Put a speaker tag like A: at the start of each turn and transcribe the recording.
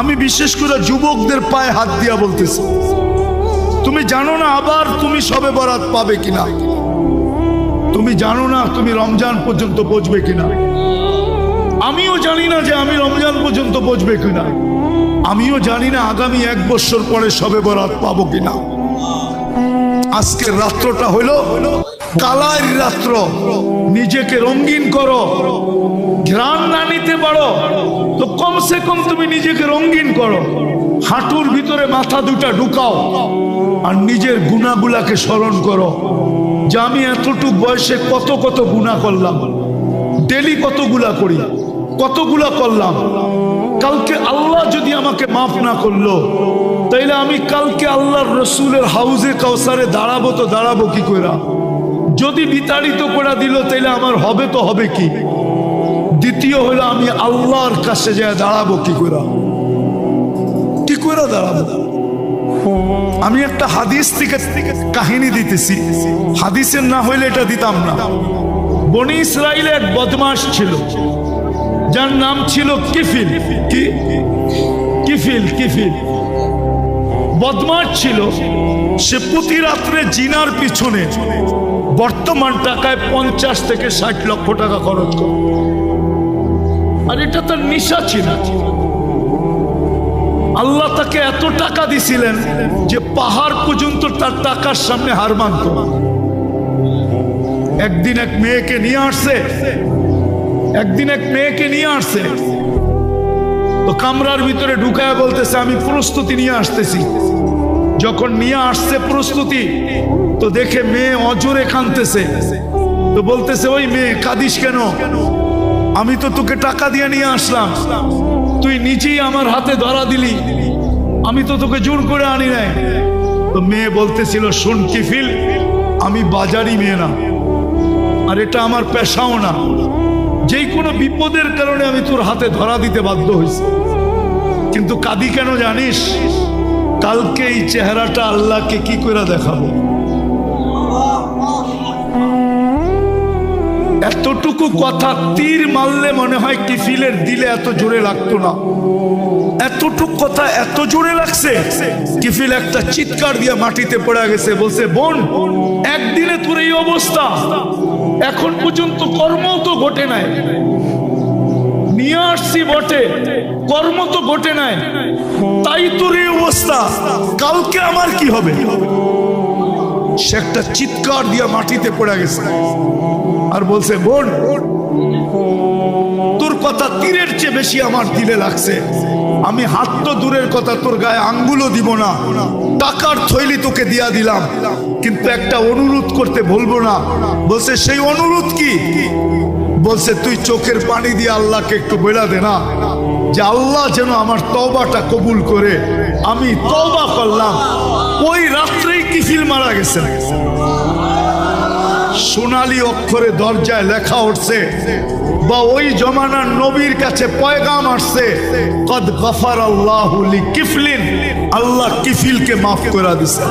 A: আমি বিশেষ করে যুবকদের পায়ে হাত দিয়া বলতেছি, তুমি জানো না আবার তুমি সবে বরাত পাবে কিনা? তুমি জানো না তুমি রমজান পর্যন্ত পৌঁছবে কিনা? আমিও জানি না যে আমি রমজান পর্যন্ত পৌঁছবে কিনা। আমিও জানি না আগামী এক বছর পরে সবে বরাত পাবো কিনা। আজকের রাত্রটা হলো কালার রাত্র। নিজেকে রঙিন করো, ঘ্রাণ না নিতে পারো। কমসে কম তুমি নিজেকে রঙিন করো। হাঁটুর ভিতরে মাথা দুটা ঢুকাও আর নিজের গুণাগুলাকে স্মরণ করো যে আমি এতটুক বয়সে কত কত গুণা করলাম ডেলি কতগুলা করি, কতগুলা করলাম। কালকে আল্লাহ যদি আমাকে মাফ না করল, তাইলে আমি কালকে আল্লাহর রসুলের হাউজে কাউসারে দাঁড়াবো তো দাঁড়াবো কি কইরা? যদি বিতাড়িত করে দিল, তাইলে আমার হবে তো হবে কি? দ্বিতীয় হলো আমি আল্লাহর কাছে যায় দাঁড়াবো, কি করে কি করে দাঁড়াবো? আমি একটা হাদিস থেকে কাহিনী দিতেছি। হাদিসের না হইলে এটা দিতাম না। বনি ইসরায়েলে এক বদমাস ছিল, যার নাম ছিল কিফিল। কি? কিফিল কিফিল। বদমাস ছিল, সে প্রতি রাত্রে জিনার পিছনে বর্তমান টাকায় পঞ্চাশ থেকে ষাট লক্ষ টাকা খরচ করে। আর এটা তার নিশা ছিল। আল্লাহ তাকে এত টাকা দিছিলেন যে পাহাড় পর্যন্ত তার টাকার সামনে হার মানত। একদিন এক মেয়েকে নিয়ে আসছে। একদিন এক মেয়েকে নিয়ে আসছে। তো কামরার ভিতরে ঢুকায় বলতেছে, আমি প্রস্তুতি নিয়ে আসতেছি। যখন নিয়ে আসছে প্রস্তুতি, তো দেখে মেয়ে অজরে কানতেছে তো বলতেছে, ওই মেয়ে, কাঁদিস কেন? আমি তো তোকে টাকা দিয়ে নিয়ে আসলাম। তুই নিজেই আমার হাতে ধরা দিলি। আমি তো তোকে জোর করে আনি নাই। তো মেয়ে বলতেছিল, শোন কিফিল, আমি বাজারি মেয়ে না। আর এটা আমার পেশাও না। যেই কোনো বিপদের কারণে আমি তোর হাতে ধরা দিতে বাধ্য হয়েছি। কিন্তু কাদি কেন জানিস? কালকে এই চেহারাটা আল্লাহকে কি করে দেখাবো? এতটুকু কথা তীর মারলে মনে হয় কিফিলের দিলে এত জোরে লাগতো না। এতটুকু কথা এত জোরে লাগছে কিফিল একটা চিৎকার দিয়ে মাটিতে পড়ে গেছে, বলছে, বোন, একদিনে তোর এই অবস্থা। এখন পর্যন্ত কর্ম তো ঘটে নাই। নিয়ে আসছি বটে, কর্ম তো ঘটে নাই। তাই তোর এই অবস্থা। কালকে আমার কি হবে? সে একটা চিৎকার দিয়ে মাটিতে পড়ে গেছে। আর বলছে, বোন, তোর কথা তীরের চেয়ে বেশি আমার দিলে লাগছে। আমি হাত তো দূরের কথা, তোর গায়ে আঙ্গুলও দিব না। টাকার থৈলি তোকে দিয়া দিলাম। কিন্তু একটা অনুরোধ করতে বলব না। বলছে, সেই অনুরোধ কি? বলছে, তুই চোখের পানি দিয়ে আল্লাহকে একটু বেড়া দে না। যে আল্লাহ যেন আমার তবাটা কবুল করে। আমি তবা করলাম। ওই রাত্রেই কিফিল মারা গেছে। সোনালী অক্ষরে দরজায় লেখা উঠছে, বা ওই জমানার নবীর কাছে পয়গাম আসছে, কদ গফার আল্লাহ কিফলিন আল্লাহ কিফিলকে মাফ করে দিছে।